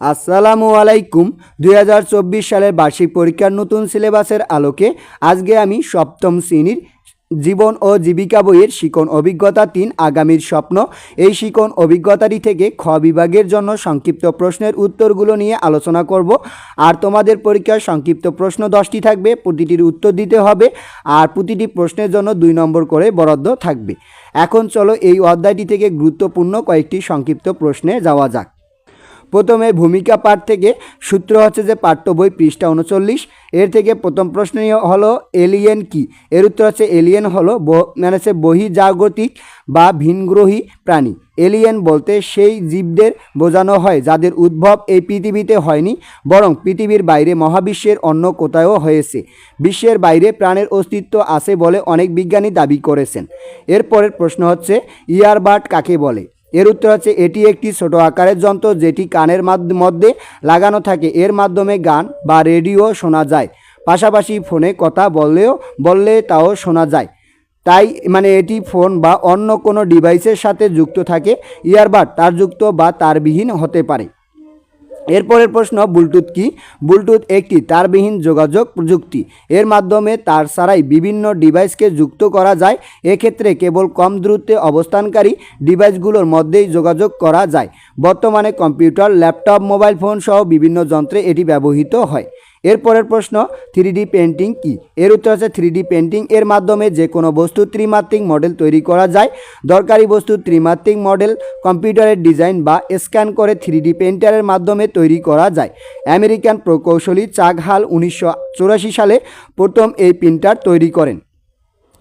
আসসালামু আলাইকুম। দুই হাজার চব্বিশ সালের বার্ষিক পরীক্ষার নতুন সিলেবাসের আলোকে আজকে আমি সপ্তম শ্রেণির জীবন ও জীবিকা বইয়ের শিকন অভিজ্ঞতা তিন আগামীর স্বপ্ন। এই শিকন অভিজ্ঞতাটি থেকে খ বিভাগের জন্য সংক্ষিপ্ত প্রশ্নের উত্তরগুলো নিয়ে আলোচনা করব। আর তোমাদের পরীক্ষার সংক্ষিপ্ত প্রশ্ন দশটি থাকবে, প্রতিটির উত্তর দিতে হবে, আর প্রতিটি প্রশ্নের জন্য দুই নম্বর করে বরাদ্দ থাকবে। এখন চলো এই অধ্যায়টি থেকে গুরুত্বপূর্ণ কয়েকটি সংক্ষিপ্ত প্রশ্নে যাওয়া যাক। প্রথমে ভূমিকা পাঠ থেকে সূত্র হচ্ছে যে পাঠ্য বই পৃষ্ঠা উনচল্লিশ। এর থেকে প্রথম প্রশ্ন হলো, এলিয়েন কি? এর উত্তর হচ্ছে, এলিয়েন হলো মানে হচ্ছে বহির্জাগতিক বা ভিনগ্রহী প্রাণী। এলিয়েন বলতে সেই জীবদের বোঝানো হয় যাদের উদ্ভব এই পৃথিবীতে হয়নি, বরং পৃথিবীর বাইরে মহাবিশ্বের অন্য কোথাও হয়েছে। বিশ্বের বাইরে প্রাণের অস্তিত্ব আছে বলে অনেক বিজ্ঞানী দাবি করেছেন। এরপরের প্রশ্ন হচ্ছে ইয়ারবাড কাকে বলে? এর উত্তর হচ্ছে এটি একটি ছোট আকারের যন্ত্র যেটি কানের মাধ্য- লাগানো থাকে। এর মাধ্যমে গান বা রেডিও শোনা যায়। পাশাপাশি ফোনে কথা বললেও, বললে তাও শোনা যায়। তাই মানে এটি ফোন বা অন্য কোনো ডিভাইসের সাথে যুক্ত থাকে। ইয়ারবাড তারযুক্ত বা তারবিহীন হতে পারে। এরপরের প্রশ্ন, ব্লুটুথ কি? ব্লুটুথ একটি তারবিহীন যোগাযোগ প্রযুক্তি এর মাধ্যমে তার ছাড়াই বিভিন্ন ডিভাইসকে যুক্ত করা যায়। এক্ষেত্রে কেবল কম দূরত্বে অবস্থানকারী ডিভাইসগুলোর মধ্যেই যোগাযোগ করা যায়। বর্তমানে কম্পিউটার, ল্যাপটপ, মোবাইল ফোন সহ বিভিন্ন যন্ত্রে এটি ব্যবহৃত হয়। এরপরের প্রশ্ন থ্রি ডি পেন্টিং কি? এর উত্তর হচ্ছে থ্রি ডি পেন্টিং এর মাধ্যমে যে কোনো বস্তু ত্রিমাত্রিক মডেল তৈরি করা যায়। দরকারি বস্তু ত্রিমাত্রিক মডেল কম্পিউটারের ডিজাইন বা স্ক্যান করে থ্রি ডি পেন্টারের মাধ্যমে তৈরি করা যায়। আমেরিকান প্রকৌশলী চাক হাল উনিশশো সালে প্রথম এই প্রিন্টার তৈরি করেন।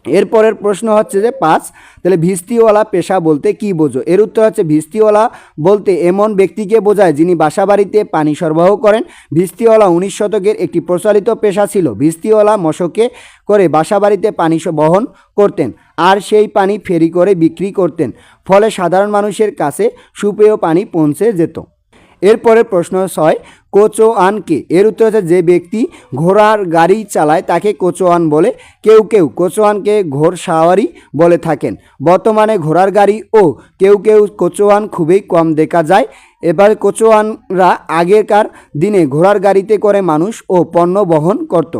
এরপরের প্রশ্ন হচ্ছে যে পাঁচ, তাহলে ভিস্তিওয়ালা পেশা বলতে কি বোঝো? এর উত্তর হচ্ছে ভিস্তিওয়ালা বলতে এমন ব্যক্তিকে বোঝায় যিনি বাসাবাড়িতে পানি সরবরাহ করেন। ভিস্তিওয়ালা উনিশ শতকের একটি প্রচলিত পেশা ছিল। ভিস্তিওয়ালা মশকে করে বাসাবাড়িতে পানি বহন করতেন আর সেই পানি ফেরি করে বিক্রি করতেন। ফলে সাধারণ মানুষের কাছে সুপেয় পানি পৌঁছে যেত। এরপরে প্রশ্ন ছয় কোচোয়ানকে এর উত্তর হচ্ছে যে ব্যক্তি ঘোড়ার গাড়ি চালায়, তাকে কোচোয়ান বলে। কেউ কেউ কোচোয়ানকে ঘোড় সাওয়ারি বলে থাকেন। বর্তমানে ঘোড়ার গাড়ি ও কেউ কেউ কোচোয়ান খুবই কম দেখা যায়। এবার কোচোয়ানরা আগেকার দিনে ঘোড়ার গাড়িতে করে মানুষ ও পণ্য বহন করত।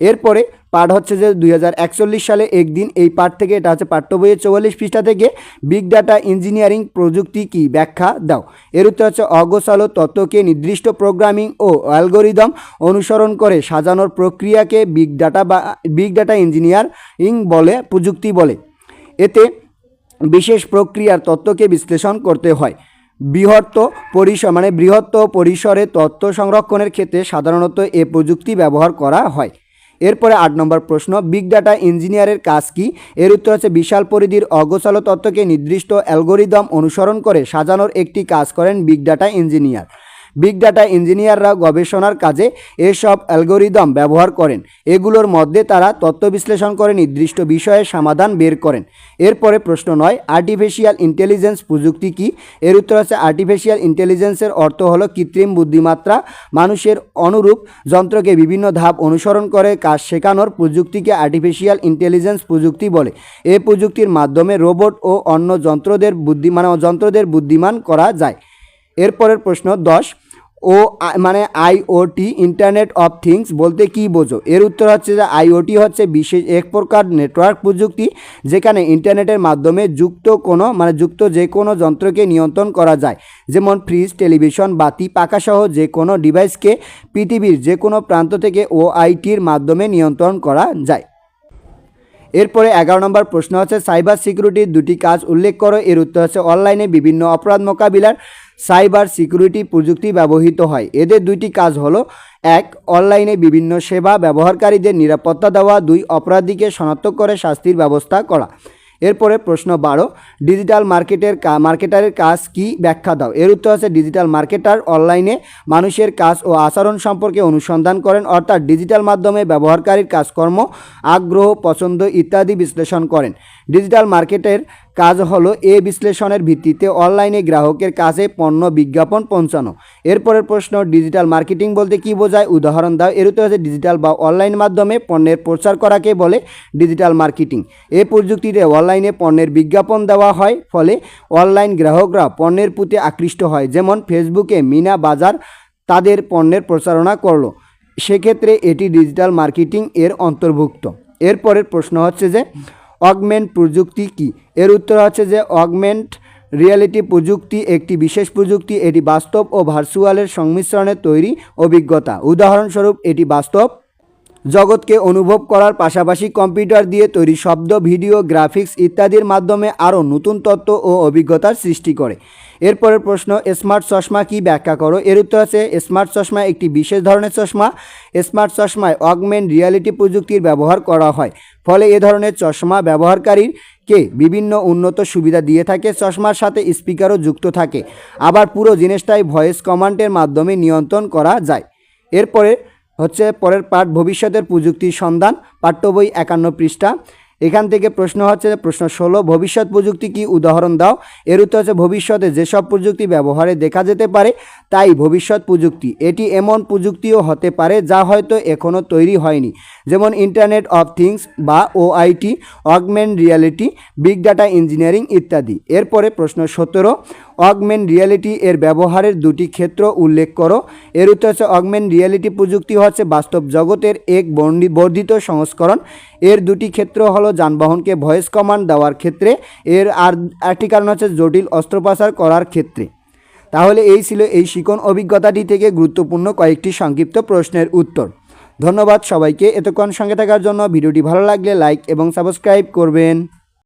এরপরে পাঠ হচ্ছে যে দুই হাজার একচল্লিশ সালে একদিন এই পাঠ থেকে, এটা হচ্ছে পাঠ্য বইয়ের চৌয়াল্লিশ পৃষ্ঠা থেকে বিগ ডাটা ইঞ্জিনিয়ারিং প্রযুক্তি কি ব্যাখ্যা দাও। এর উত্তর হচ্ছে অগোছালো তত্ত্বকে নির্দিষ্ট প্রোগ্রামিং ও অ্যালগোরিদম অনুসরণ করে সাজানোর প্রক্রিয়াকে বিগ ডাটা বা বিগ ডাটা ইঞ্জিনিয়ারিং বলে, প্রযুক্তি বলে। এতে বিশেষ প্রক্রিয়ার তত্ত্বকে বিশ্লেষণ করতে হয়। বৃহত্ত পরিসর মানে বৃহত্ত পরিসরে তথ্য সংরক্ষণের ক্ষেত্রে সাধারণত এ প্রযুক্তি ব্যবহার করা হয়। এরপরে আট নম্বর প্রশ্ন বিগ ডাটা ইঞ্জিনিয়ারের কাজ কি? এর উত্তর হচ্ছে বিশাল পরিধির অগোছালো তত্ত্বকে নির্দিষ্ট অ্যালগোরিদম অনুসরণ করে সাজানোর একটি কাজ করেন big data engineer big data ইঞ্জিনিয়াররা গবেষণার কাজে এসব অ্যালগোরিদম ব্যবহার করেন। এগুলোর মধ্যে তারা তত্ত্ব বিশ্লেষণ করে নির্দিষ্ট বিষয়ে সমাধান বের করেন। এরপরে প্রশ্ন নয় আর্টিফিশিয়াল ইন্টেলিজেন্স প্রযুক্তি কি? এর উত্তর হচ্ছে আর্টিফিশিয়াল ইন্টেলিজেন্সের অর্থ হলো কৃত্রিম বুদ্ধিমাত্রা, মানুষের অনুরূপ যন্ত্রকে বিভিন্ন ধাপ অনুসরণ করে কাজ শেখানোর প্রযুক্তিকে আর্টিফিশিয়াল ইন্টেলিজেন্স প্রযুক্তি বলে। এ প্রযুক্তির মাধ্যমে রোবট ও অন্য যন্ত্রদের বুদ্ধিমান যন্ত্রদের বুদ্ধিমান করা যায়। এরপরের প্রশ্ন দশ ও মানে আইওটি ইন্টারনেট অফ থিংস বলতে কি বোঝো? এর উত্তর হচ্ছে যে আইওটি হচ্ছে বিশেষ এক প্রকার নেটওয়ার্ক প্রযুক্তি যেখানে ইন্টারনেটের মাধ্যমে যুক্ত কোনো মানে যুক্ত যে কোনো যন্ত্রকে নিয়ন্ত্রণ করা যায়। যেমন ফ্রিজ টেলিভিশন বাতি, পাখাসহ যে কোনো ডিভাইসকে পৃথিবীর যে কোনো প্রান্ত থেকে ওআইটির মাধ্যমে নিয়ন্ত্রণ করা যায়। এরপরে এগারো নম্বর প্রশ্ন হচ্ছে সাইবার সিকিউরিটির দুটি কাজ উল্লেখ করো। এর উত্তর হচ্ছে, অনলাইনে বিভিন্ন অপরাধ মোকাবিলার সাইবার সিকিউরিটি প্রযুক্তি ব্যবহৃত হয়। এদের দুইটি কাজ হলো, এক, অনলাইনে বিভিন্ন সেবা ব্যবহারকারীদের নিরাপত্তা দেওয়া, দুই, অপরাধীকে শনাক্ত করে শাস্তির ব্যবস্থা করা। এরপরে প্রশ্ন বারো ডিজিটাল মার্কেটের মার্কেটারের কাজ কি? ব্যাখ্যা দাও। এর উত্তর আছে ডিজিটাল মার্কেটার অনলাইনে মানুষের কাজ ও আচরণ সম্পর্কে অনুসন্ধান করেন, অর্থাৎ ডিজিটাল মাধ্যমে ব্যবহারকারীর কাজকর্ম, আগ্রহ, পছন্দ ইত্যাদি বিশ্লেষণ করেন। ডিজিটাল মার্কেটের কাজ হলো এ বিশ্লেষণের ভিত্তিতে অনলাইনে গ্রাহকের কাছে পণ্য বিজ্ঞাপন পৌঁছানো। এরপরের প্রশ্ন, ডিজিটাল মার্কেটিং বলতে কি বোঝায়? উদাহরণ দাও। এর উত্তর হচ্ছে ডিজিটাল বা অনলাইন মাধ্যমে পণ্যের প্রচার করাকে বলে ডিজিটাল মার্কেটিং। এই প্রযুক্তিতে অনলাইনে পণ্যের বিজ্ঞাপন দেওয়া হয়, ফলে অনলাইন গ্রাহকরা পণ্যের প্রতি আকৃষ্ট হয়। যেমন ফেসবুকে মিনা বাজার তাদের পণ্যের প্রচারণা করল। সেক্ষেত্রে এটি ডিজিটাল মার্কেটিং এর অন্তর্ভুক্ত। এরপরের প্রশ্ন হচ্ছে যে অগমেন্ট প্রযুক্তি কি? এর উত্তর হচ্ছে যে অগমেন্ট রিয়েলিটি প্রযুক্তি একটি বিশেষ প্রযুক্তি। এটি বাস্তব ও ভার্চুয়ালের সংমিশ্রণে তৈরি অভিজ্ঞতা। উদাহরণস্বরূপ, এটি বাস্তব জগৎকে অনুভব করার পাশাপাশি কম্পিউটার দিয়ে তৈরি শব্দ, ভিডিও, গ্রাফিক্স ইত্যাদির মাধ্যমে আরও নতুন তত্ত্ব ও অভিজ্ঞতার সৃষ্টি করে। এরপরের প্রশ্ন, স্মার্ট চশমা কি ব্যাখ্যা করো? এর উত্তর আছে, স্মার্ট চশমা একটি বিশেষ ধরনের চশমা। স্মার্ট চশমায় অগমেন্ট রিয়ালিটি প্রযুক্তির ব্যবহার করা হয়। ফলে এ ধরনের চশমা ব্যবহারকারীর কে বিভিন্ন উন্নত সুবিধা দিয়ে থাকে, চশমার সাথে স্পিকারও যুক্ত থাকে। আবার পুরো জিনিসটাই ভয়েস কমান্ডের মাধ্যমে নিয়ন্ত্রণ করা যায়। এরপরে হচ্ছে পরের পাঠ, ভবিষ্যতের প্রযুক্তির সন্ধান, পাঠ্য বই একান্ন পৃষ্ঠা। এখান থেকে প্রশ্ন হচ্ছে, প্রশ্ন ষোলো, ভবিষ্যৎ প্রযুক্তি কি উদাহরণ দাও? এর উত্তর হচ্ছে ভবিষ্যতে যেসব প্রযুক্তি ব্যবহারে দেখা যেতে পারে, তাই ভবিষ্যৎ প্রযুক্তি। এটি এমন প্রযুক্তিও হতে পারে যা হয়তো এখনও তৈরি হয়নি। যেমন ইন্টারনেট অফ থিংস বা OIT augment reality big data engineering ইত্যাদি। এরপরে প্রশ্ন সতেরো অগমেন্ট রিয়ালিটি এর ব্যবহারের দুটি ক্ষেত্র উল্লেখ করো। এর উত্তর হচ্ছে অগমেন্ট রিয়ালিটি প্রযুক্তি হচ্ছে বাস্তব জগতের এক বর্ধিত সংস্করণ। এর দুটি ক্ষেত্র হলো যানবাহনকে ভয়েস কমান্ড দেওয়ার ক্ষেত্রে এর আর একটি কারণ হচ্ছে জটিল অস্ত্রোপচার করার ক্ষেত্রে। তাহলে এই ছিল এই শিকন অভিজ্ঞতাটি থেকে গুরুত্বপূর্ণ কয়েকটি সংক্ষিপ্ত প্রশ্নের উত্তর। ধন্যবাদ সবাইকে এতক্ষণ সঙ্গে থাকার জন্য। ভিডিওটি ভালো লাগলে লাইক এবং সাবস্ক্রাইব করবেন।